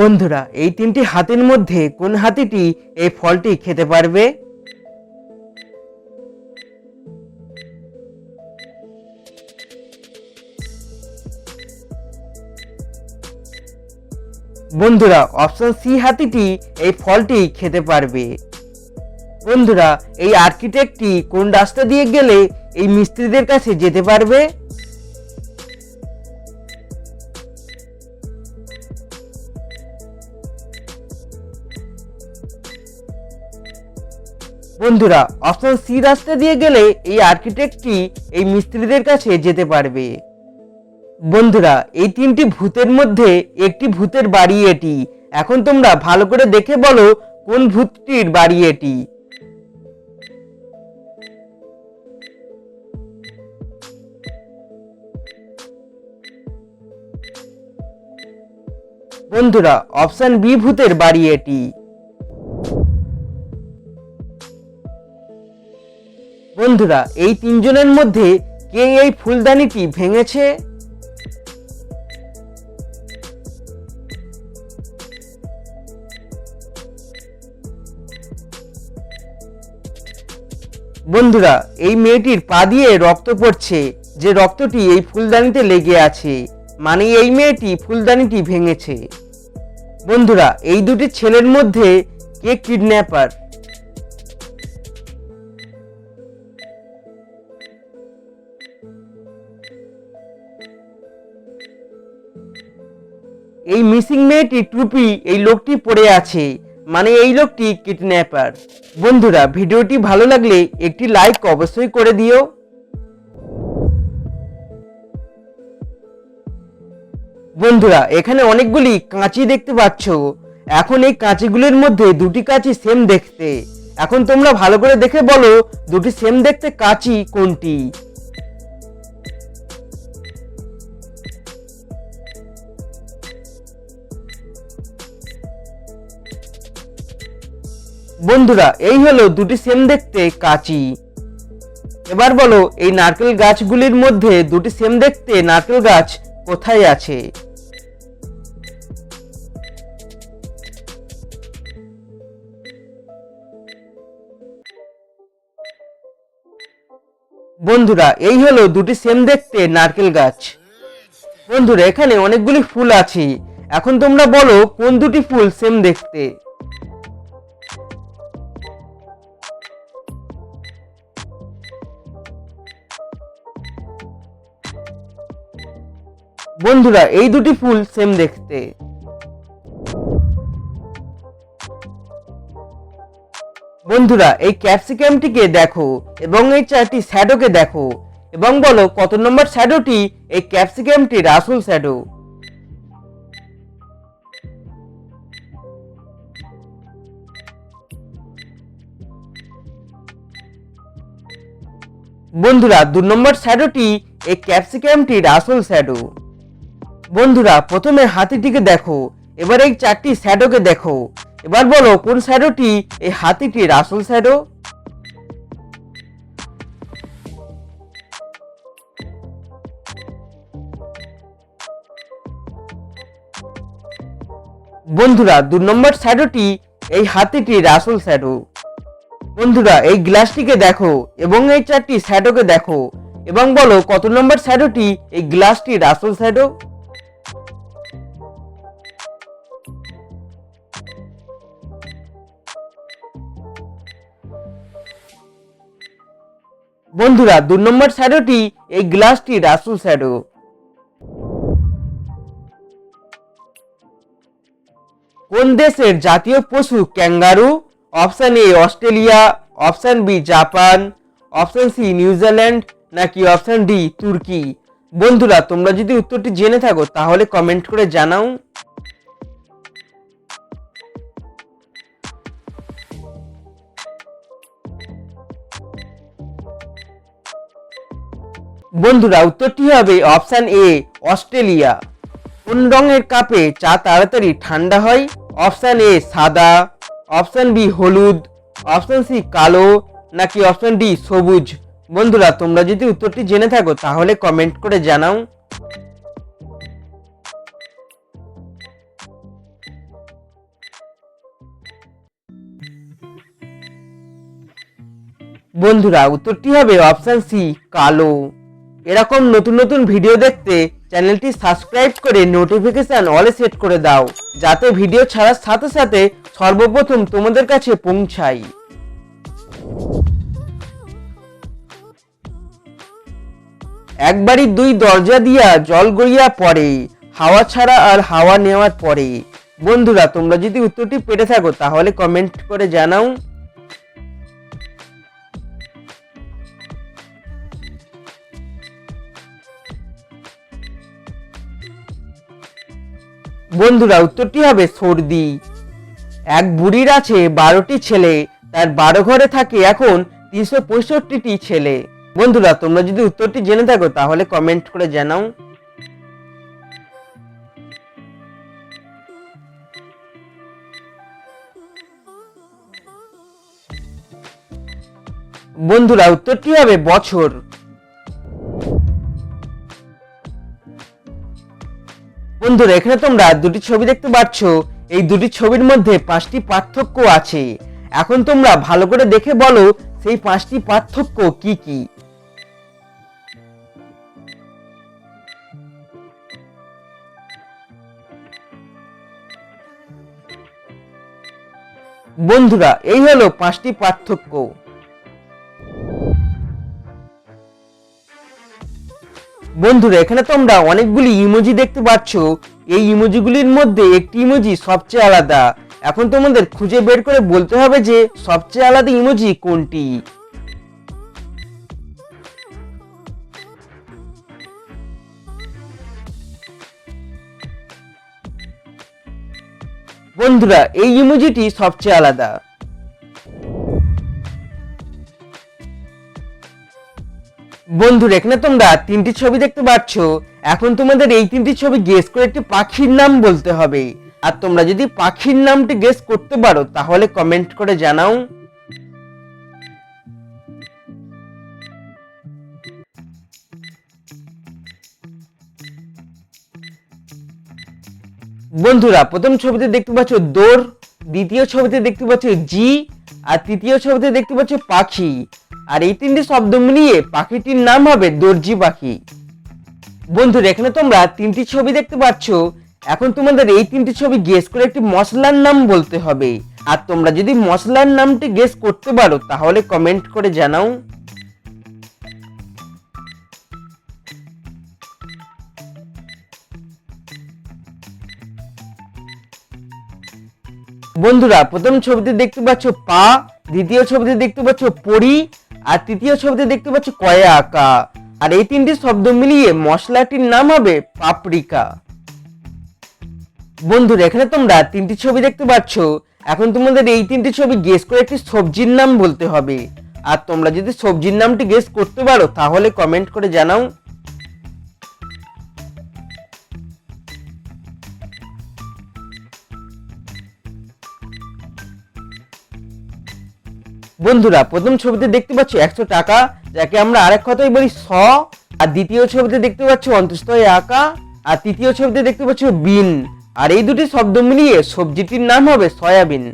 বন্ধুরা, এই তিনটি হাতির মধ্যে কোন হাতিটি এই ফলটি খেতে পারবে? বন্ধুরা অপশন সি হাতিটি এই ফলটি খেতে পারবে। বন্ধুরা, এই আর্কিটেক্টটি কোন রাস্তা দিয়ে গেলে এই মিস্ত্রিদের কাছে যেতে পারবে? বন্ধুরা অপশন সি রাস্তা দিয়ে গেলে এই আর্কিটেক্টটি এই মিস্ত্রিদের কাছে যেতে পারবে। বন্ধুরা, এই তিনটি ভূতের মধ্যে একটি ভূতের বাড়ি এটি। এখন তোমরা ভালো করে দেখে বলো কোন ভূতটির বাড়ি এটি। বন্ধুরা অপশন বি ভূতের বাড়ি এটি। বন্ধুরা, এই তিনজনের মধ্যে কে এই ফুলদানিটি ভেঙেছে? বন্ধুরা, এই মেয়েটির পা দিয়ে রক্ত পড়ছে, যে রক্তটি এই ফুলদানিতে লেগে আছে। মানে এই মেয়েটি ফুলদানিটি ভেঙেছে। বন্ধুরা, এই দুটি ছেলের মধ্যে কে কিডন্যাপার এই মিসিং মেয়েটি টুপি এই লোকটি পড়ে আছে। মানে এই লোকটি কিডন্যাপার। বন্ধুরা, ভিডিওটি ভালো লাগলে একটি লাইক অবশ্যই করে দিও। বন্ধুরা, এখানে অনেকগুলি কাঁচি দেখতে পাচ্ছ। এখন এই কাঁচিগুলির মধ্যে দুটি কাঁচি সেম দেখতে। এখন তোমরা ভালো করে দেখে বলো, দুটি সেম দেখতে কাঁচি কোনটি? বন্ধুরা, এই হলো দুটি সেম দেখতে কাঁচি। এবার বলো, এই নারকেল গাছগুলির মধ্যে দুটি সেম দেখতে নারকেল গাছ কোথায় আছে? বন্ধুরা, এই হলো দুটি সেম দেখতে নারকেল গাছ। বন্ধুরা, এখানে অনেকগুলি ফুল আছে। এখন তোমরা বলো, কোন দুটি ফুল সেম দেখতে? বন্ধুরা, এই দুটি ফুল সেম দেখতে। বন্ধুরা, এই ক্যাপসিকামটিকে দেখো এবং এই চারটি শ্যাডোকে দেখো এবং বলো কত নম্বর শ্যাডোটি এই ক্যাপসিকামটির আসল শ্যাডো বন্ধুরা, দু নম্বর শ্যাডোটি এই ক্যাপসিকামটির আসল শ্যাডো বন্ধুরা, প্রথমে হাতিটিকে দেখো। এবার এই চারটি শ্যাডোকে দেখো। এবার বলো, কোন শ্যাডোটি এই হাতিটির আসল শ্যাডো? বন্ধুরা, দু নম্বর শ্যাডোটি এই হাতিটির আসল শ্যাডো। বন্ধুরা, এই গ্লাসটিকে দেখো এবং এই চারটি শ্যাডোকে দেখো। এবং বলো, কত নম্বর শ্যাডোটি এই গ্লাসটির আসল শ্যাডো? বন্ধুরা, দু নম্বর শ্যাডোটি এই গ্লাসটি রাসুল শ্যাডো কোন দেশের জাতীয় পশু kangaroo? Option A Australia, option B Japan, option C New Zealand, নাকি অপশন ডি তুর্কি? বন্ধুরা, তোমরা যদি উত্তরটি জেনে থাকো, তাহলে কমেন্ট করে জানাও। বন্ধুরা, উত্তরটি হবে অপশান এ অস্ট্রেলিয়া। কোন রঙের কাপে চা তাড়াতাড়ি ঠান্ডা হয়? অপশান এ সাদা। অপশান বি হলুদ। অপশান সি কালো। নাকি অপশান ডি সবুজ? বন্ধুরা, তোমরা যদি উত্তরটি জেনে থাকো, তাহলে কমেন্ট করে জানাও। বন্ধুরা, উত্তরটি হবে অপশান সি কালো। এরকম নতুন নতুন ভিডিও দেখতে চ্যানেলটি সাবস্ক্রাইব করে নোটিফিকেশন অলে সেট করে দাও, যাতে ভিডিও ছাড়ার সাথে সাথে সর্বপ্রথম তোমাদের কাছে পৌঁছায় একবারই দুই দরজা দিয়া জল গড়িয়া পড়ে, হাওয়া ছাড়া আর হাওয়া নেওয়ার পরে। বন্ধুরা, তোমরা যদি উত্তরটি পেরে থাকো, তাহলে কমেন্ট করে জানাও। বন্ধুরা, উত্তরটি হবে সর্দি। এক বুড়ির আছে বারোটি ছেলে, তার বারো ঘরে থাকে এখন তিনশো পঁয়ষট্টিটি ছেলে। বন্ধুরা, তোমরা যদি উত্তরটি জেনে থাকো, তাহলে কমেন্ট করে জানাও। বন্ধুরা, উত্তরটি হবে বছর। বন্ধুরা, এখানে তোমরা দুটি ছবি দেখতে পাচ্ছ এই দুটি ছবির মধ্যে পাঁচটি পার্থক্য আছে। এখন তোমরা ভালো করে দেখে বলো, সেই পাঁচটি পার্থক্য কি কি? বন্ধুরা, এই হলো পাঁচটি পার্থক্য। বন্ধুরা, এখানে তোমরা অনেকগুলি ইমোজি দেখতে পাচ্ছ। এই ইমোজিগুলির মধ্যে একটি ইমোজি সবচেয়ে আলাদা। এখন তোমাদের খুঁজে বের করে বলতে হবে যে সবচেয়ে আলাদা ইমোজি কোনটি? বন্ধুরা, এই ইমোজিটি সবচেয়ে আলাদা। বন্ধুরা এখানে তোমরা তিনটি ছবি দেখতে পাচ্ছ এখন তোমাদের এই তিনটি ছবি গেস করে একটি পাখির নাম বলতে হবে। আর তোমরা যদি পাখির নামটি গেস করতে পারো, তাহলে কমেন্ট করে জানাও। বন্ধুরা, প্রথম ছবিতে দেখতে পাচ্ছ দোর, দ্বিতীয় ছবিতে দেখতে পাচ্ছ জি, আর তৃতীয় ছবিতে দেখতে পাচ্ছ পাখি। আর এই তিনটি শব্দ মিলিয়ে পাখিটির নাম হবে দর্জি পাখি। বন্ধুরা, এখানে তোমরা তিনটি ছবি দেখতে পাচ্ছ। এখন তোমাদের এই তিনটি ছবি গেস করে একটি মশলার নাম বলতে হবে। আর তোমরা যদি মশলার নামটি গেস করতে পারো, তাহলে কমেন্ট করে জানাও। বন্ধুরা, প্রথম ছবিতে দেখতে পাচ্ছ পা, দ্বিতীয় ছবিতে দেখতে পাচ্ছ পরি আর তৃতীয় ছবিতে দেখতে পাচ্ছি কয়া আঁকা আর এই তিনটি শব্দ মিলিয়ে মশলাটির নাম হবে পাপরিকা বন্ধুরা, এখানে তোমরা তিনটি ছবি দেখতে পাচ্ছ। এখন তোমাদের এই তিনটি ছবি গেস করে একটি সবজির নাম বলতে হবে। আর তোমরা যদি সবজির নামটি গেস করতে পারো, তাহলে কমেন্ট করে জানাও। বন্ধুরা, প্রথম ছবিতে দেখতে পাচ্ছি একশো টাকা, যাকে আমরা আরেক কথাই বলি স, আর দ্বিতীয় ছবিতে দেখতে পাচ্ছি অন্তস্থয়ে আঁকা আর তৃতীয় ছবিতে দেখতে পাচ্ছ বিন। আর এই দুটি শব্দ মিলিয়ে সবজিটির নাম হবে সয়াবিন।